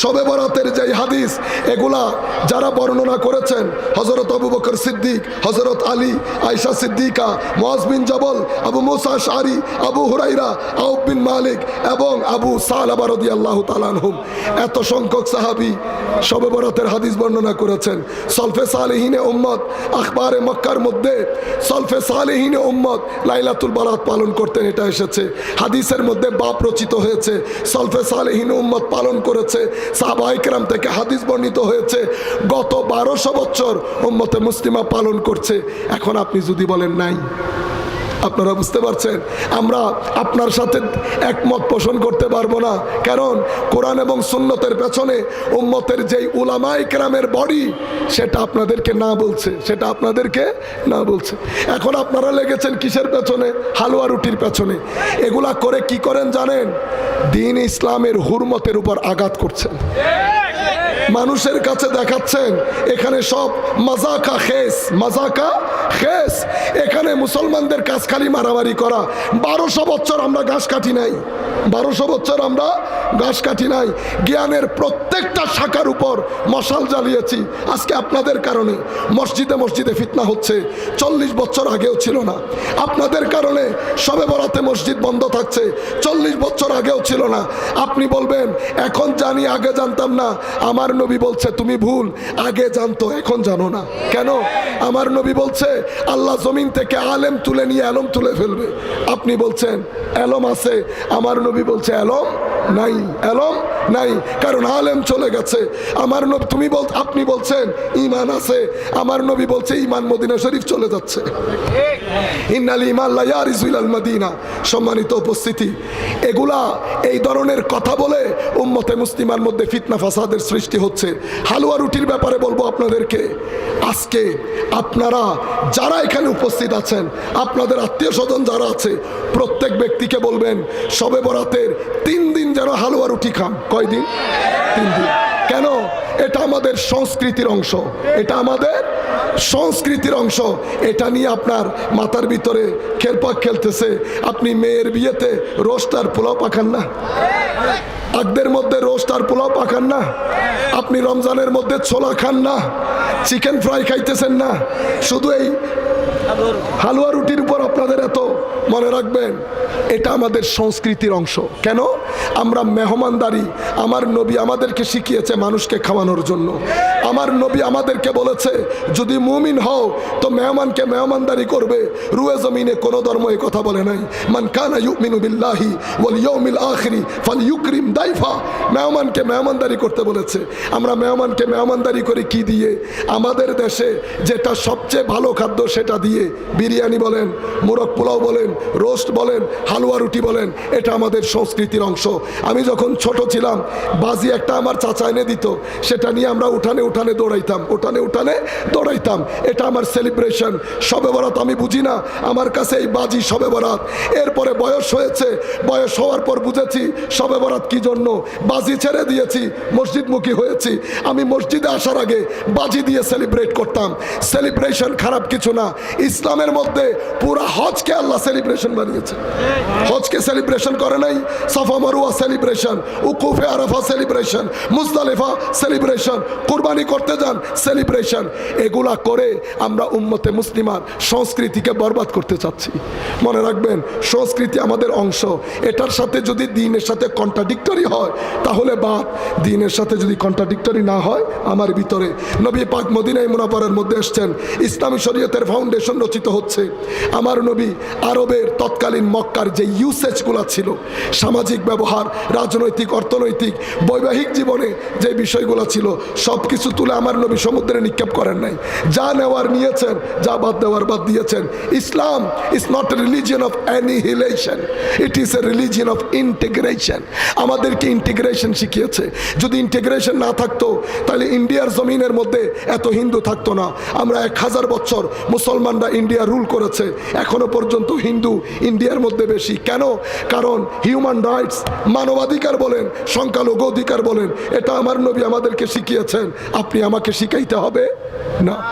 শবে বরাতের যেই হাদিস, এগুলা যারা বর্ণনা করেছেন হজরত আবু বকর সিদ্দিক হজরত আলী আয়সা সিদ্দিকা মোয়াজ বিন জবল, আবু মুসা শারি আবু হুরাইরা আউব বিন মালিক এবং আবু সালাবারদি আল্লাহ তালানহুম এত সংখ্যক সাহাবি শবে বরাতের হাদিস বর্ণনা করেছেন। সলফে সালেহিনে উম্মত আখবারে মক্কার মধ্যে সলফে সালেহিনে উম্মত লাইলাতুল বারাত পালন করতেন, এটা এসেছে। হাদিসের মধ্যে বাপ রচিত হয়েছে, সলফে সালেহিনে উম্মত পালন করেছে সাহবাইকরাম থেকে হাদিস বর্ণিত হয়েছে, গত বারোশো বছর ওম্মতে মুসলিমা পালন করছে, এখন আপনি যদি বলেন নাই। আপনারা বুঝতে পারছেন? আমরা আপনার সাথে একমত পোষণ করতে পারব না। কারণ কোরআন এবং সুন্নতের পেছনে উম্মতের যেই উলামাই কেরামের বডি, সেটা আপনাদেরকে না বলছে। সেটা আপনাদেরকে না বলছে। এখন আপনারা লেগেছেন কিসের পেছনে? হালুয়া রুটির পেছনে। এগুলা করে কি করেন জানেন? দিন ইসলামের হুরমতের উপর আঘাত করছেন। মানুষের কাছে দেখাচ্ছেন, এখানে সব মাজাকা খেস মাজাকা খেস। এখানে মুসলমানদের কাজ খালি মারামারি করা। বারোশো বছর আমরা ঘাস কাটি নাই। বারোশো বছর আমরা ঘাস কাটি নাই। জ্ঞানের প্রত্যেকটা শাখার উপর মশাল জ্বালিয়েছি। আজকে আপনাদের কারণে মসজিদে মসজিদে ফিতনা হচ্ছে। চল্লিশ বছর আগেও ছিল না। আপনাদের কারণে সবে বরাতে মসজিদ বন্ধ থাকছে। চল্লিশ বছর আগেও ছিল না। আপনি বলবেন, এখন জানি, আগে জানতাম না। আমার নবী বলছে, তুমি ভুল, আগে জানতো, এখন জানো না। কেন? আমার নবী বলছে, আল্লাহ জমিন থেকে আলেম তুলে নিয়ে আলম তুলে ফেলবে। আপনি বলছেন এলম আছে। আমার নবী বলছে এলম নাই। এলম নাই, কারণ আলেম চলে গেছে। আমার নবী, তুমি বল, আপনি বলছেন ইমান আছে, আমার নবী বলছে ইমান মদিনা শরীফ চলে যাচ্ছে। সম্মানিত উপস্থিতি, এগুলা এই ধরনের কথা বলে উম্মতে মুসলিমার মধ্যে ফিতনা ফাসাদের সৃষ্টি হচ্ছে। হালুয়া রুটির ব্যাপারে বলব আপনাদেরকে, আজকে আপনারা যারা এখানে উপস্থিত আছেন, আপনাদের আত্মীয় স্বজন যারা আছে, প্রত্যেক ব্যক্তিকে বলবেন সবে বরাতের তিন দিন যেন হালুয়া রুটি খান। কয়দিন? তিন দিন কেন? এটা আমাদের সংস্কৃতির অংশ। এটা আমাদের সংস্কৃতির অংশ। এটা নিয়ে আপনার মাথার ভিতরে খেলপাক খেলতেছে। আপনি মেয়ের বিয়েতে রোস্ট আর পোলাও পাখান না? আগদের মধ্যে রোস্ট আর পোলাও পাখান না? আপনি রমজানের মধ্যে ছোলা খান না? চিকেন ফ্রাই খাইতেছেন না? শুধু এই হালুয়া রুটির উপর আপনাদের এত মনে রাখবেন, এটা আমাদের সংস্কৃতির অংশ। কেন? আমরা মেহমানদারি, আমার নবী আমাদেরকে শিখিয়েছে মানুষকে খাওয়ানোর জন্য। আমার নবী আমাদেরকে বলেছে, যদি মুমিন হও, তো মেহমানকে মেহমানদারি করবে। রুয়ে জমিনে কোনো ধর্ম এই কথা বলে নাই। মান কানা ইউমিনু বিল্লাহি ওয়াল ইয়াউমিল আখিরি ফাল ইউকরিম দাইফা। মেহমানকে মেহমানদারি করতে বলেছে। আমরা মেহমানকে মেহমানদারি করে কি দিয়ে? আমাদের দেশে যেটা সবচেয়ে ভালো খাদ্য সেটা দিয়ে বিরিয়ানি বলেন, মুরগ পোলাও বলেন, রোস্ট বলেন, হালুয়া রুটি বলেন, এটা আমাদের সংস্কৃতির অংশ। আমি যখন ছোট ছিলাম, বাজি একটা আমার চাচা এনে দিত, সেটা নিয়ে আমরা উঠানে উঠানে দৌড়াইতাম, উঠানে উঠানে দৌড়াইতাম। এটা আমার সেলিব্রেশন সবে বরাত আমি বুঝি না, আমার কাছে এই বাজি সবে বরাত। এরপরে বয়স হয়েছে, বয়স হওয়ার পর বুঝেছি সবে বরাত কি জন্য। বাজি ছেড়ে দিয়েছি, মসজিদমুখী হয়েছি। আমি মসজিদে আসার আগে বাজি দিয়ে সেলিব্রেট করতাম। সেলিব্রেশন খারাপ কিছু না। ইসলামের মধ্যে পুরা হজকে আল্লাহ সেলিব্রেশন বানিয়েছে। হজকে সেলিব্রেশন করে নাই, সাফা মারুয়া সেলিব্রেশন উকুফে আরাফা সেলিব্রেশন মুজদালিফা সেলিব্রেশন কুরবানি করতে যান সেলিব্রেশন এগুলা করে আমরা উম্মতে মুসলিমার সংস্কৃতিকে বরবাদ করতে চাচ্ছি। মনে রাখবেন, সংস্কৃতি আমাদের অংশ। এটার সাথে যদি দিনের সাথে কন্ট্রাডিক্টরি হয়, তাহলে বাদ। দিনের সাথে যদি কন্ট্রাডিক্টরি না হয়, আমার ভিতরে। নবী পাক মদিনাই মুনাফারের মধ্যে এসছেন, ইসলামী শরীয়তের ফাউন্ডেশন রচিত হচ্ছে। আমার নবী আরবের তৎকালীন মক্কার যে ইউসেজগুলো ছিল, সামাজিক ব্যবহার, রাজনৈতিক, অর্থনৈতিক, বৈবাহিক জীবনে যে বিষয়গুলো ছিল সব কিছু তুলে আমার নবী সমুদ্রে নিক্ষেপ করেন নাই। যা নেওয়ার নিয়েছেন, যা বাদ দেওয়ার বাদ দিয়েছেন। Islam is not a religion of annihilation it is a religion of integration আমাদেরকে ইন্টিগ্রেশন শিখিয়েছে। যদি ইন্টিগ্রেশন না থাকতো, তাহলে ইন্ডিয়ার জমিনের মধ্যে এত হিন্দু থাকতো না। আমরা এক হাজার বছর মুসলমানরা ইন্ডিয়া রুল করেছে। এখনও পর্যন্ত হিন্দু ইন্ডিয়ার মধ্যে বেশি। কেন? কারণ হিউম্যান রাইটস মানবাধিকার বলেন, সংখ্যালঘু অধিকার বলেন, এটা আমার নবী আমাদেরকে শিখিয়েছেন। আপনি আমাকে শিখাইতে হবে? না।